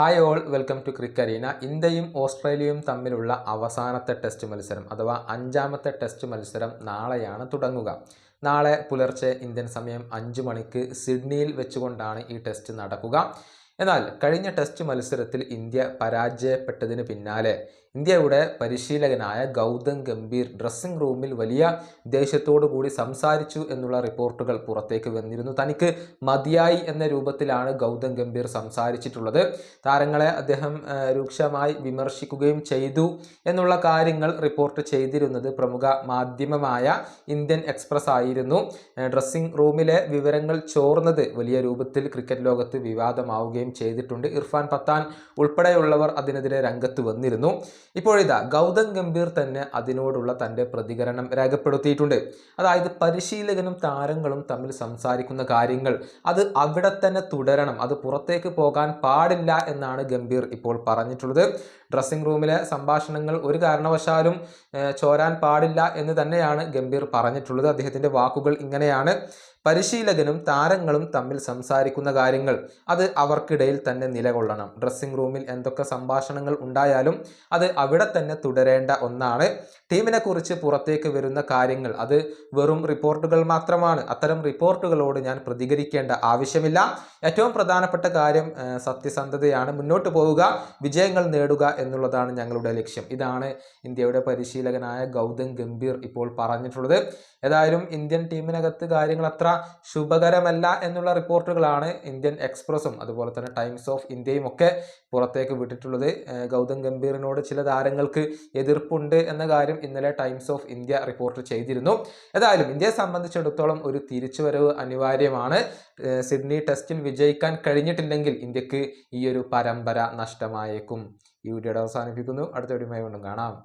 Hi all welcome to Crickerina ഇന്ത്യയും ഓസ്ട്രേലിയയും തമ്മിലുള്ള അവസാനത്തെ ടെസ്റ്റ് മത്സരം അഥവാ അഞ്ചാമത്തെ ടെസ്റ്റ് മത്സരം നാളെയാണ് തുടങ്ങുക. നാളെ പുലർച്ചെ ഇന്ത്യൻ സമയം അഞ്ച് മണിക്ക് സിഡ്നിയിൽ വെച്ചുകൊണ്ടാണ് ഈ ടെസ്റ്റ് നടക്കുക. എന്നാൽ കഴിഞ്ഞ ടെസ്റ്റ് മത്സരത്തിൽ ഇന്ത്യ പരാജയപ്പെട്ടതിന് പിന്നാലെ ഇന്ത്യയുടെ പരിശീലകനായ ഗൗതം ഗംഭീർ ഡ്രസ്സിംഗ് റൂമിൽ വലിയ ദേഷ്യത്തോടു കൂടി സംസാരിച്ചു എന്നുള്ള റിപ്പോർട്ടുകൾ പുറത്തേക്ക് വന്നിരുന്നു. തനിക്ക് മതിയായി എന്ന രൂപത്തിലാണ് ഗൗതം ഗംഭീർ സംസാരിച്ചിട്ടുള്ളത്. താരങ്ങളെ അദ്ദേഹം രൂക്ഷമായി വിമർശിക്കുകയും ചെയ്തു എന്നുള്ള കാര്യങ്ങൾ റിപ്പോർട്ട് ചെയ്തിരുന്നത് പ്രമുഖ മാധ്യമമായ ഇന്ത്യൻ എക്സ്പ്രസ് ആയിരുന്നു. ഡ്രസ്സിംഗ് റൂമിലെ വിവരങ്ങൾ ചോർന്നത് വലിയ രൂപത്തിൽ ക്രിക്കറ്റ് ലോകത്ത് വിവാദമാവുകയും ചെയ്തിട്ടുണ്ട്. ഇർഫാൻ പത്താൻ ഉൾപ്പെടെയുള്ളവർ അതിനെതിരെ രംഗത്ത് വന്നിരുന്നു. ഇപ്പോഴിതാ ഗൗതം ഗംഭീർ തന്നെ അതിനോടുള്ള തന്റെ പ്രതികരണം രേഖപ്പെടുത്തിയിട്ടുണ്ട്. അതായത് പരിശീലകനും താരങ്ങളും തമ്മിൽ സംസാരിക്കുന്ന കാര്യങ്ങൾ അത് അവിടെ തന്നെ തുടരണം അത് പുറത്തേക്ക് പോകാൻ പാടില്ല എന്നാണ് ഗംഭീർ ഇപ്പോൾ പറഞ്ഞിട്ടുള്ളത്. ഡ്രസ്സിംഗ് റൂമിലെ സംഭാഷണങ്ങൾ ഒരു കാരണവശാലും ചോരാൻ പാടില്ല എന്ന് തന്നെയാണ് ഗംഭീർ പറഞ്ഞിട്ടുള്ളത്. അദ്ദേഹത്തിന്റെ വാക്കുകൾ ഇങ്ങനെയാണ്. പരിശീലകനും താരങ്ങളും തമ്മിൽ സംസാരിക്കുന്ന കാര്യങ്ങൾ. അത് അവർക്കിടയിൽ തന്നെ നിലകൊള്ളണം. ഡ്രസ്സിംഗ് റൂമിൽ എന്തൊക്കെ സംഭാഷണങ്ങൾ ഉണ്ടായാലും അത് അവിടെ തന്നെ തുടരേണ്ട ഒന്നാണ്. ടീമിനെക്കുറിച്ച് പുറത്തേക്ക് വരുന്ന കാര്യങ്ങൾ. അത് വെറും റിപ്പോർട്ടുകൾ മാത്രമാണ്. അത്തരം റിപ്പോർട്ടുകളോട് ഞാൻ പ്രതികരിക്കേണ്ട ആവശ്യമില്ല. ഏറ്റവും പ്രധാനപ്പെട്ട കാര്യം സത്യസന്ധതയാണ്. മുന്നോട്ട് പോവുക വിജയങ്ങൾ നേടുക എന്നുള്ളതാണ് ഞങ്ങളുടെ ലക്ഷ്യം. ഇതാണ് ഇന്ത്യയുടെ പരിശീലകനായ ഗൗതം ഗംഭീർ ഇപ്പോൾ പറഞ്ഞിട്ടുള്ളത്. ഏതായാലും ഇന്ത്യൻ ടീമിനകത്ത് കാര്യങ്ങൾ അത്ര ശുഭകരമല്ല എന്നുള്ള റിപ്പോർട്ടുകളാണ് ഇന്ത്യൻ എക്സ്പ്രസും അതുപോലെ തന്നെ ടൈംസ് ഓഫ് ഇന്ത്യയും ഒക്കെ പുറത്തേക്ക് വിട്ടിട്ടുള്ളത്. ഗൗതം ഗംഭീറിനോട് ചില താരങ്ങൾക്ക് എതിർപ്പുണ്ട് എന്ന കാര്യം ഇന്നലെ ടൈംസ് ഓഫ് ഇന്ത്യ റിപ്പോർട്ട് ചെയ്തിരുന്നു. ഏതായാലും ഇന്ത്യയെ സംബന്ധിച്ചിടത്തോളം ഒരു തിരിച്ചുവരവ് അനിവാര്യമാണ്. സിഡ്നി ടെസ്റ്റിൽ വിജയിക്കാൻ കഴിഞ്ഞിട്ടില്ലെങ്കിൽ ഇന്ത്യയ്ക്ക് ഈ ഒരു പരമ്പര നഷ്ടമായേക്കും. ഈ വീഡിയോയുടെ അവസാനിപ്പിക്കുന്നു. അടുത്ത വീഡിയോയുമായി വീണ്ടും കാണാം.